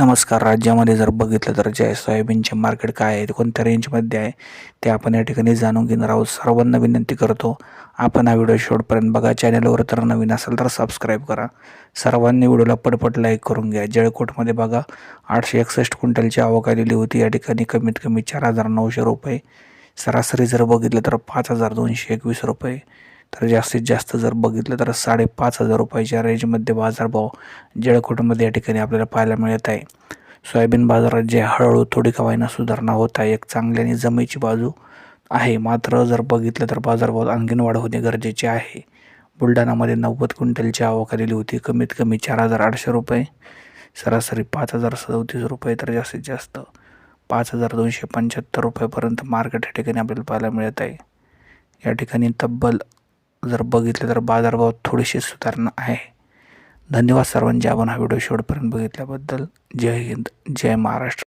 नमस्कार. राज्यामध्ये जर बघितलं तर जे सोयाबीनचे मार्केट काय आहे ते कोणत्या रेंजमध्ये आहे ते आपण या ठिकाणी जाणून घेणार आहोत. सर्वांना विनंती करतो आपण हा व्हिडिओ शेवटपर्यंत बघा. चॅनलवर तर नवीन असेल तर सबस्क्राईब करा. सर्वांनी व्हिडिओला पटपट लाईक करून घ्या. जळकोटमध्ये बघा आठशे एकसष्ट क्विंटलची आवक आलेली होती. या ठिकाणी कमीत कमी चार हजार नऊशे रुपये. सरासरी जर बघितलं तर पाच हजार दोनशे एकवीस रुपये. तर जास्तीत जास्त जर बघितलं तर साडेपाच हजार रुपयाच्या रेंजमध्ये बाजारभाव जळकोटमध्ये या ठिकाणी आपल्याला पाहायला मिळत आहे. सोयाबीन बाजारात जे हळूहळू थोडी कवायना सुधारणा होत आहे. एक चांगली आणि जमेची बाजू आहे. मात्र जर बघितलं तर बाजारभावात आणखीन वाढ होणे गरजेचे आहे. बुलढाणामध्ये नव्वद क्विंटलची आवक आलेली होती. कमीत कमी चार हजार आठशे रुपये सरासरी पाच हजार सदतीस रुपये तर जास्तीत जास्त पाच हजार दोनशे पंच्याहत्तर रुपयापर्यंत मार्केट या ठिकाणी आपल्याला पाहायला मिळत आहे. या ठिकाणी तब्बल जर बघितलं तर बाजारभावात थोडीशी सुधारणा आहे. धन्यवाद सर्वांचे. आपण हा व्हिडिओ शेवटपर्यंत बघितल्याबद्दल जय हिंद जय महाराष्ट्र.